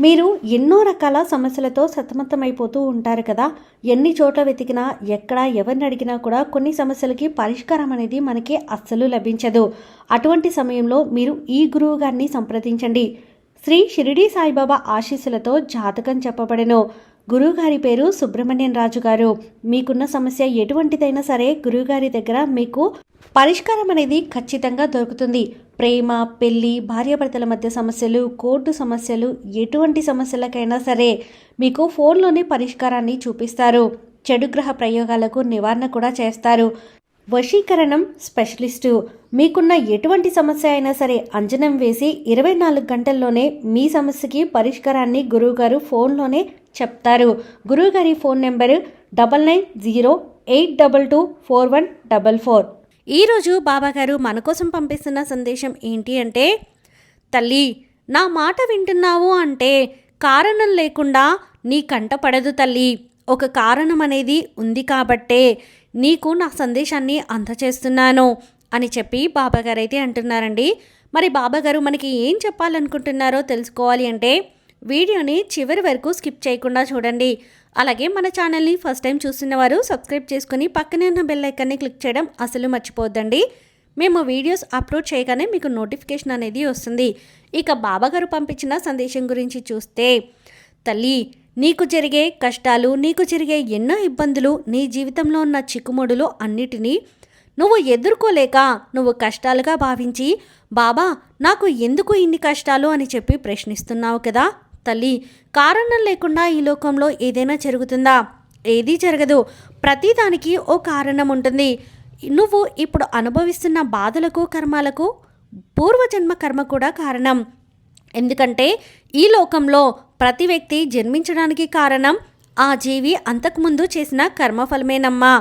మీరు ఎన్నో రకాల సమస్యలతో సతమతమైపోతూ ఉంటారు కదా. ఎన్ని చోట్ల వెతికినా ఎక్కడ ఎవరిని అడిగినా కూడా కొన్ని సమస్యలకి పరిష్కారం అనేది మనకి అస్సలు లభించదు. అటువంటి సమయంలో మీరు ఈ గురువు గారిని సంప్రదించండి. శ్రీ షిరిడి సాయిబాబా ఆశీస్సులతో జాతకం చెప్పబడెను. గురువుగారి పేరు సుబ్రహ్మణ్యం రాజు గారు మీకున్న సమస్య ఎటువంటిదైనా సరే గురువుగారి దగ్గర మీకు పరిష్కారం అనేది ఖచ్చితంగా దొరుకుతుంది. ప్రేమ పెళ్ళి భార్యాభర్తల మధ్య సమస్యలు కోర్టు సమస్యలు ఎటువంటి సమస్యలకైనా సరే మీకు ఫోన్లోనే పరిష్కారాన్ని చూపిస్తారు. చెడు గ్రహ ప్రయోగాలకు నివారణ కూడా చేస్తారు. వశీకరణం స్పెషలిస్టు. మీకున్న ఎటువంటి సమస్య అయినా సరే అంజనం వేసి ఇరవై నాలుగు గంటల్లోనే మీ సమస్యకి పరిష్కారాన్ని గురువుగారు ఫోన్లోనే చెప్తారు. గురువుగారి phone number double nine zero eight double two four one double four. ఈరోజు బాబాగారు మన కోసం పంపిస్తున్న సందేశం ఏంటి అంటే తల్లి నా మాట వింటున్నావు అంటే కారణం లేకుండా నీ కంట పడదు తల్లి. ఒక కారణం అనేది ఉంది కాబట్టే నీకు నా సందేశాన్ని అందచేస్తున్నాను అని చెప్పి బాబాగారు అయితే అంటున్నారండి. మరి బాబాగారు మనకి ఏం చెప్పాలనుకుంటున్నారో తెలుసుకోవాలి అంటే వీడియోని చివరి వరకు స్కిప్ చేయకుండా చూడండి. అలాగే మన ఛానల్ని ఫస్ట్ టైం చూస్తున్న వారు సబ్స్క్రైబ్ చేసుకుని పక్కనే ఉన్న బెల్ ఐకాన్ని క్లిక్ చేయడం అసలు మర్చిపోద్దండి మేము వీడియోస్ అప్లోడ్ చేయగానే మీకు నోటిఫికేషన్ అనేది వస్తుంది. ఇక బాబాగారు పంపించిన సందేశం గురించి చూస్తే తల్లి నీకు జరిగే కష్టాలు నీకు జరిగే ఎన్నో ఇబ్బందులు నీ జీవితంలో ఉన్న చిక్కుముడులు అన్నిటినీ నువ్వు ఎదుర్కోలేక నువ్వు కష్టాలుగా భావించి బాబా నాకు ఎందుకు ఇన్ని కష్టాలు? అని చెప్పి ప్రశ్నిస్తున్నావు కదా తల్లి. కారణం లేకుండా ఈ లోకంలో ఏదైనా జరుగుతుందా? ఏదీ జరగదు. ప్రతిదానికి ఓ కారణం ఉంటుంది. నువ్వు ఇప్పుడు అనుభవిస్తున్న బాధలకు కర్మాలకు పూర్వజన్మ కర్మ కూడా కారణం. ఎందుకంటే ఈ లోకంలో ప్రతి వ్యక్తి జన్మించడానికి కారణం ఆ జీవి అంతకుముందు చేసిన కర్మఫలమేనమ్మా.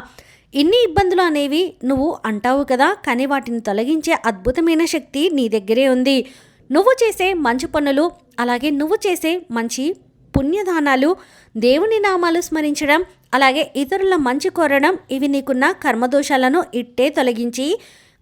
ఇన్ని ఇబ్బందులు అనేవి నువ్వు అంటావు కదా కానీ వాటిని తొలగించే అద్భుతమైన శక్తి నీ దగ్గరే ఉంది. నువ్వు చేసే మంచి పనులు అలాగే నువ్వు చేసే మంచి పుణ్యదానాలు దేవుని నామాలు స్మరించడం అలాగే ఇతరుల మంచి కోరడం ఇవి నీకున్న కర్మదోషాలను ఇట్టే తొలగించి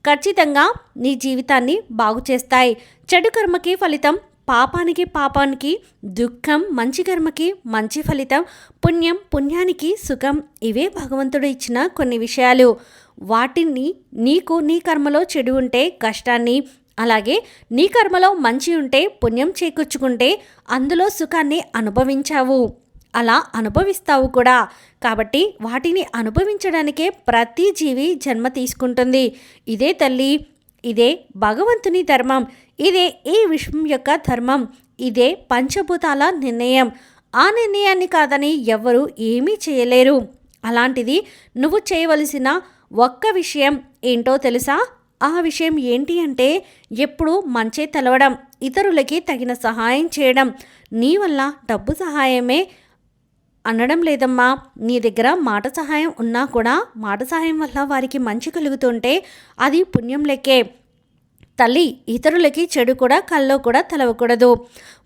ఖచ్చితంగా నీ జీవితాన్ని బాగు చేస్తాయి చెడు కర్మకి ఫలితం పాపానికి పాపానికి దుఃఖం మంచి కర్మకి మంచి ఫలితం పుణ్యం పుణ్యానికి సుఖం. ఇవే భగవంతుడు ఇచ్చిన కొన్ని విషయాలు. వాటిని నీకు నీ కర్మలో చెడు ఉంటే కష్టాన్ని అలాగే నీ కర్మలో మంచి ఉంటే పుణ్యం చేకూర్చుకుంటే అందులో సుఖాన్ని అనుభవించావు. అలా అనుభవిస్తావు కూడా. కాబట్టి వాటిని అనుభవించడానికే ప్రతి జీవి జన్మ తీసుకుంటుంది. ఇదే తల్లి ఇదే భగవంతుని ధర్మం. ఇదే ఈ విశ్వం యొక్క ధర్మం. ఇదే పంచభూతాల నిర్ణయం. ఆ నిర్ణయాన్ని కాదని ఎవ్వరూ ఏమీ చేయలేరు. అలాంటిది నువ్వు చేయవలసిన ఒక్క విషయం ఏంటో తెలుసా? ఆ విషయం ఏంటి అంటే ఎప్పుడు మంచే తెలవడం ఇతరులకి తగిన సహాయం చేయడం. నీ వల్ల డబ్బు సహాయమే అనడం లేదమ్మా. నీ దగ్గర మాట సహాయం ఉన్నా కూడా మాట సహాయం వల్ల వారికి మంచి కలుగుతుంటే అది పుణ్యం లెక్కే. తల్లి ఇతరులకి చెడు కూడా కల్లో కూడా తలవకూడదు.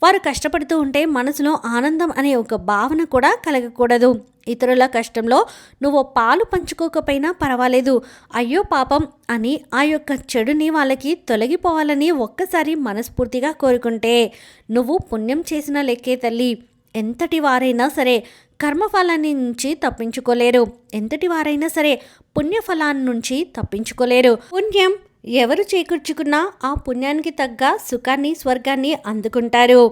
వారు కష్టపడుతూ ఉంటే మనసులో ఆనందం అనే ఒక భావన కూడా కలగకూడదు. ఇతరుల కష్టంలో నువ్వు పాలు పంచుకోకపోయినా పర్వాలేదు. అయ్యో పాపం అని ఆ యొక్క చెడుని వాళ్ళకి తొలగిపోవాలని ఒక్కసారి మనస్ఫూర్తిగా కోరుకుంటే నువ్వు పుణ్యం చేసిన లెక్కే తల్లి. ఎంతటి వారైనా సరే కర్మఫలాన్ని నుంచి తప్పించుకోలేరు. ఎంతటి వారైనా సరే పుణ్యఫలాన్ని నుంచి తప్పించుకోలేరు. పుణ్యం ఎవరు చేకూర్చుకున్నా ఆ పుణ్యానికి తగ్గ సుఖాన్ని స్వర్గాన్ని అందుకుంటారు.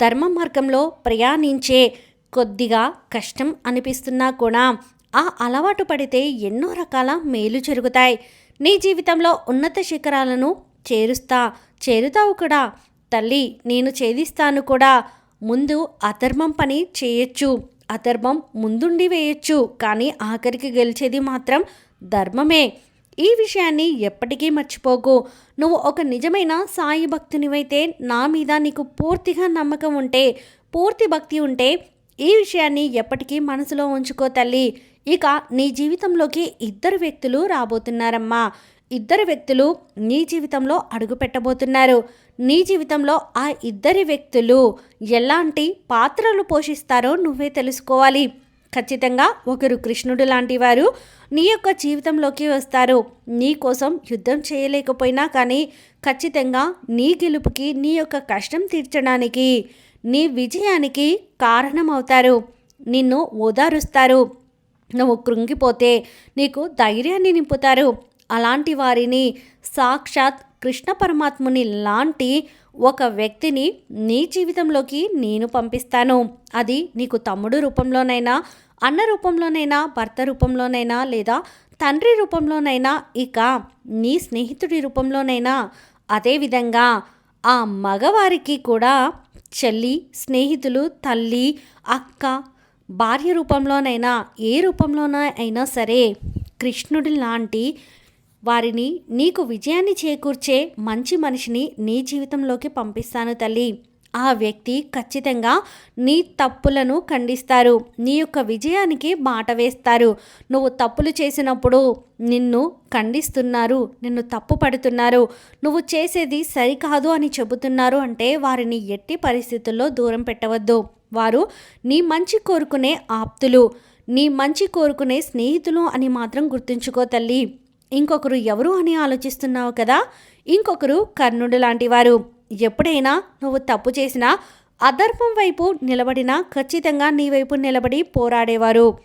ధర్మ మార్గంలో ప్రయాణించే కొద్దిగా కష్టం అనిపిస్తున్నా కూడా ఆ అలవాటు పడితే ఎన్నో రకాల మేలు జరుగుతాయి. నీ జీవితంలో ఉన్నత శిఖరాలను చేరుస్తా చేరుతావు కూడా. తల్లి నేను ఛేదిస్తాను కూడా. ముందు అధర్మం పని చేయొచ్చు. అధర్మం ముందుండి వేయొచ్చు. కానీ ఆఖరికి గెలిచేది మాత్రం ధర్మమే. ఈ విషయాన్ని ఎప్పటికీ మర్చిపోకు. నువ్వు ఒక నిజమైన సాయి భక్తునివైతే నా మీద నీకు పూర్తిగా నమ్మకం ఉంటే పూర్తి భక్తి ఉంటే ఈ విషయాన్ని ఎప్పటికీ మనసులో ఉంచుకో తల్లి. ఇక నీ జీవితంలోకి ఇద్దరు వ్యక్తులు రాబోతున్నారమ్మా. ఇద్దరు వ్యక్తులు నీ జీవితంలో అడుగు పెట్టబోతున్నారు. నీ జీవితంలో ఆ ఇద్దరి వ్యక్తులు ఎలాంటి పాత్రలు పోషిస్తారో నువ్వే తెలుసుకోవాలి. ఖచ్చితంగా ఒకరు కృష్ణుడు లాంటి వారు నీ యొక్క జీవితంలోకి వస్తారు. నీ కోసం యుద్ధం చేయలేకపోయినా కానీ ఖచ్చితంగా నీ గెలుపుకి నీ యొక్క కష్టం తీర్చడానికి నీ విజయానికి కారణమవుతారు. నిన్ను ఓదారుస్తారు. నువ్వు కృంగిపోతే నీకు ధైర్యాన్ని నింపుతారు. అలాంటి వారిని సాక్షాత్ కృష్ణ పరమాత్ముని లాంటి ఒక వ్యక్తిని నీ జీవితంలోకి నేను పంపిస్తాను. అది నీకు తమ్ముడు రూపంలోనైనా అన్న రూపంలోనైనా భర్త రూపంలోనైనా లేదా తండ్రి రూపంలోనైనా ఇక నీ స్నేహితుడి రూపంలోనైనా. అదేవిధంగా ఆ మగవారికి కూడా చెల్లి స్నేహితులు తల్లి అక్క భార్య రూపంలోనైనా ఏ రూపంలోనైనా సరే కృష్ణుడి లాంటి వారిని నీకు విజయాన్ని చేకూర్చే మంచి మనిషిని నీ జీవితంలోకి పంపిస్తాను తల్లి. ఆ వ్యక్తి ఖచ్చితంగా నీ తప్పులను ఖండిస్తారు. నీ యొక్క విజయానికి బాట వేస్తారు. నువ్వు తప్పులు చేసినప్పుడు నిన్ను ఖండిస్తున్నారు. నిన్ను తప్పు పడుతున్నారు. నువ్వు చేసేది సరికాదు అని చెబుతున్నారు అంటే వారిని ఎట్టి పరిస్థితుల్లో దూరం పెట్టవద్దు. వారు నీ మంచి కోరుకునే ఆప్తులు. నీ మంచి కోరుకునే స్నేహితులు అని మాత్రం గుర్తుంచుకో తల్లి. ఇంకొకరు ఎవరు అని ఆలోచిస్తున్నావు కదా? ఇంకొకరు కర్ణుడు లాంటివారు ఎప్పుడైనా నువ్వు తప్పు చేసినా అధర్మం వైపు నిలబడినా ఖచ్చితంగా నీ వైపు నిలబడి పోరాడేవారు.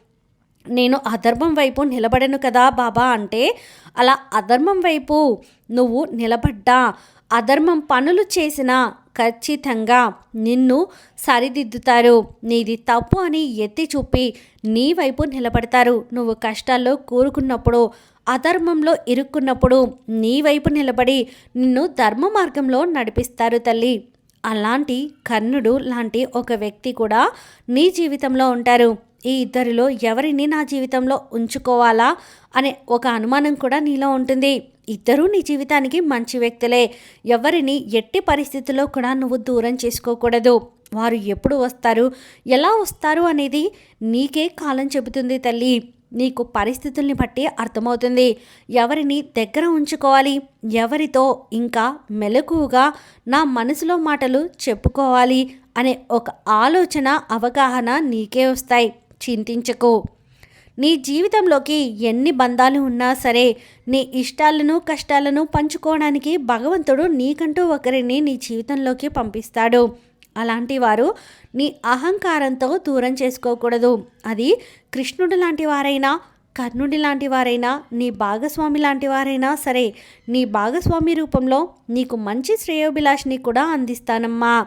నేను అధర్మం వైపు నిలబడను కదా బాబా అంటే అలా అధర్మం వైపు నువ్వు నిలబడ్డా అధర్మం పనులు చేసినా ఖచ్చితంగా నిన్ను సరిదిద్దుతారు. నీది తప్పు అని ఎత్తి చూపి నీ వైపు నిలబడతారు. నువ్వు కష్టాల్లో కూరుకున్నప్పుడు అధర్మంలో ఇరుక్కున్నప్పుడు నీ వైపు నిలబడి నిన్ను ధర్మ మార్గంలో నడిపిస్తారు తల్లి. అలాంటి కర్ణుడు లాంటి ఒక వ్యక్తి కూడా నీ జీవితంలో ఉంటారు. ఈ ఇద్దరిలో ఎవరిని నా జీవితంలో ఉంచుకోవాలా అనే ఒక అనుమానం కూడా నీలో ఉంటుంది. ఇద్దరూ నీ జీవితానికి మంచి వ్యక్తులే. ఎవరిని ఎట్టి పరిస్థితుల్లో కూడా నువ్వు దూరం చేసుకోకూడదు. వారు ఎప్పుడు వస్తారు? ఎలా వస్తారు అనేది నీకే కాలం చెబుతుంది తల్లి. నీకు పరిస్థితుల్ని బట్టి అర్థమవుతుంది. ఎవరిని దగ్గర ఉంచుకోవాలి ఎవరితో ఇంకా మెలకువగా నా మనసులో మాటలు చెప్పుకోవాలి అనే ఒక ఆలోచన అవగాహన నీకే వస్తాయి. చింతించకు. నీ జీవితంలోకి ఎన్ని బంధాలు ఉన్నా సరే నీ ఇష్టాలను కష్టాలను పంచుకోవడానికి భగవంతుడు నీకంటూ ఒకరిని నీ జీవితంలోకి పంపిస్తాడు. అలాంటి వారు నీ అహంకారంతో దూరం చేసుకోకూడదు. అది కృష్ణుడు లాంటి వారైనా కర్ణుడి లాంటి వారైనా నీ భాగస్వామి లాంటి వారైనా సరే నీ భాగస్వామి రూపంలో నీకు మంచి శ్రేయోభిలాషిని కూడా అందిస్తానమ్మా.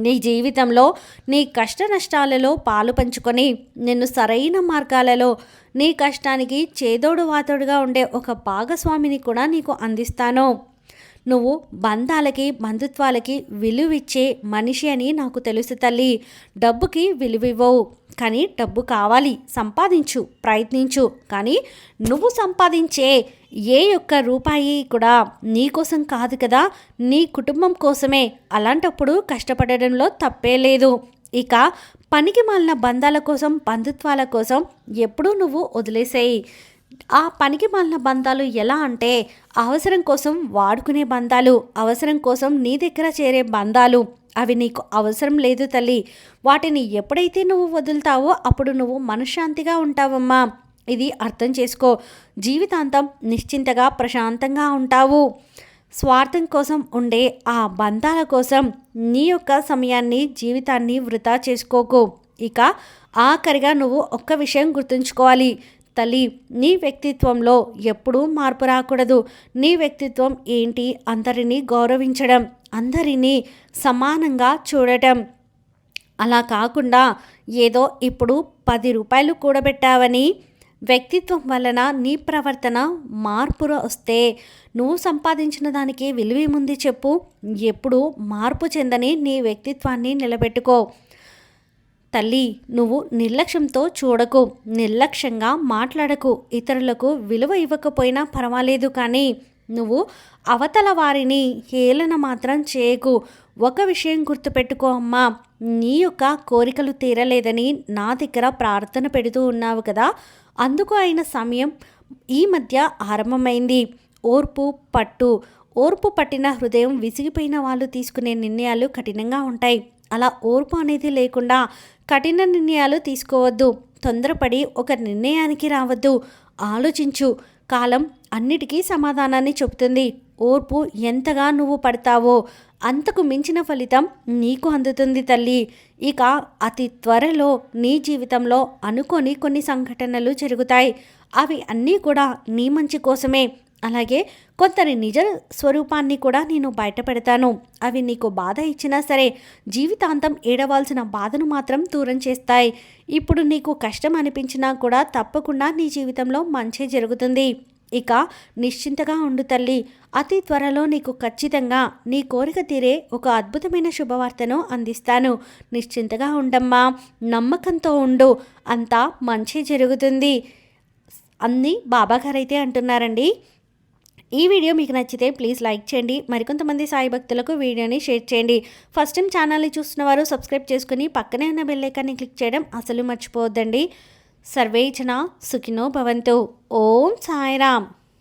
నీ జీవితంలో నీ కష్ట నష్టాలలో పాలు పంచుకొని నిన్ను సరైన మార్గాలలో నీ కష్టానికి చేదోడు వాతోడుగా ఉండే ఒక భాగస్వామిని కూడా నీకు అందిస్తాను. నువ్వు బంధాలకి బంధుత్వాలకి విలువిచ్చే మనిషి అని నాకు తెలుసు తల్లి. డబ్బుకి విలువివ్వవు కానీ డబ్బు కావాలి. సంపాదించు ప్రయత్నించు కానీ నువ్వు సంపాదించే ఏ యొక్క రూపాయి కూడా నీ కోసం కాదు కదా నీ కుటుంబం కోసమే. అలాంటప్పుడు కష్టపడడంలో తప్పే లేదు. ఇక పనికి మాలిన బంధాల కోసం బంధుత్వాల కోసం ఎప్పుడూ నువ్వు వదిలేసేయి. ఆ పనికి మాలిన బంధాలు ఎలా అంటే అవసరం కోసం వాడుకునే బంధాలు అవసరం కోసం నీ దగ్గర చేరే బంధాలు. అవి నీకు అవసరం లేదు తల్లి. వాటిని ఎప్పుడైతే నువ్వు వదులుతావో అప్పుడు నువ్వు మనశ్శాంతిగా ఉంటావమ్మా. ఇది అర్థం చేసుకో. జీవితాంతం నిశ్చింతగా ప్రశాంతంగా ఉంటావు. స్వార్థం కోసం ఉండే ఆ బంధాల కోసం నీ యొక్క సమయాన్ని జీవితాన్ని వృధా చేసుకోకు. ఇక ఆఖరిగా నువ్వు ఒక్క విషయం గుర్తుంచుకోవాలి. తల్లి నీ వ్యక్తిత్వంలో ఎప్పుడూ మార్పు రాకూడదు. నీ వ్యక్తిత్వం ఏంటి అందరినీ గౌరవించడం అందరినీ సమానంగా చూడటం. అలా కాకుండా ఏదో ఇప్పుడు పది రూపాయలు కూడబెట్టావని వ్యక్తిత్వం వలన నీ ప్రవర్తన మార్పు వస్తే నువ్వు సంపాదించిన దానికి విలువేముంది చెప్పు. ఎప్పుడు మార్పు చెందని నీ వ్యక్తిత్వాన్ని నిలబెట్టుకో. తల్లి నువ్వు నిర్లక్ష్యంతో చూడకు నిర్లక్ష్యంగా మాట్లాడకు ఇతరులకు విలువ ఇవ్వకపోయినా పర్వాలేదు కానీ నువ్వు అవతల వారిని హేళన మాత్రం చేయకు. ఒక విషయం గుర్తుపెట్టుకో అమ్మా నీ యొక్క కోరికలు తీరలేదని నా దగ్గర ప్రార్థన పెడుతూ ఉన్నావు కదా అందుకు అయిన సమయం ఈ మధ్య ఆరంభమైంది. ఓర్పు పట్టు. ఓర్పు పట్టిన హృదయం విసిగిపోయిన వాళ్ళు తీసుకునే నిర్ణయాలు కఠినంగా ఉంటాయి. అలా ఓర్పు అనేది లేకుండా కఠిన నిర్ణయాలు తీసుకోవద్దు. తొందరపడి ఒక నిర్ణయానికి రావద్దు. ఆలోచించు. కాలం అన్నిటికీ సమాధానాన్ని చెబుతుంది. ఓర్పు ఎంతగా నువ్వు పడతావో అంతకు మించిన ఫలితం నీకు అందుతుంది తల్లి. ఇక అతి త్వరలో నీ జీవితంలో అనుకోని కొన్ని సంఘటనలు జరుగుతాయి. అవి అన్నీ కూడా నీ మంచి కోసమే. అలాగే కొందరి నిజ స్వరూపాన్ని కూడా నేను బయటపెడతాను. అవి నీకు బాధ ఇచ్చినా సరే జీవితాంతం ఏడవాల్సిన బాధను మాత్రం దూరం చేస్తాయి. ఇప్పుడు నీకు కష్టం అనిపించినా కూడా తప్పకుండా నీ జీవితంలో మంచి జరుగుతుంది. ఇక నిశ్చింతగా ఉండు తల్లి. అతి త్వరలో నీకు ఖచ్చితంగా నీ కోరిక తీరే ఒక అద్భుతమైన శుభవార్తను అందిస్తాను. నిశ్చింతగా ఉండమ్మా. నమ్మకంతో ఉండు. అంతా మంచి జరుగుతుంది. అన్నీ బాబాగారైతే అంటున్నారండి. ఈ వీడియో మీకు నచ్చితే ప్లీజ్ లైక్ చేయండి. మరికొంతమంది సాయి భక్తులకు వీడియోని షేర్ చేయండి. ఫస్ట్ టైం ఛానల్ని చూస్తున్న వారు సబ్స్క్రైబ్ చేసుకుని పక్కనే ఉన్న బెల్లైకాన్ని క్లిక్ చేయడం అసలు మర్చిపోవద్దండి. సర్వేచన సుఖినో భవంతు. ఓం సాయిరామ్.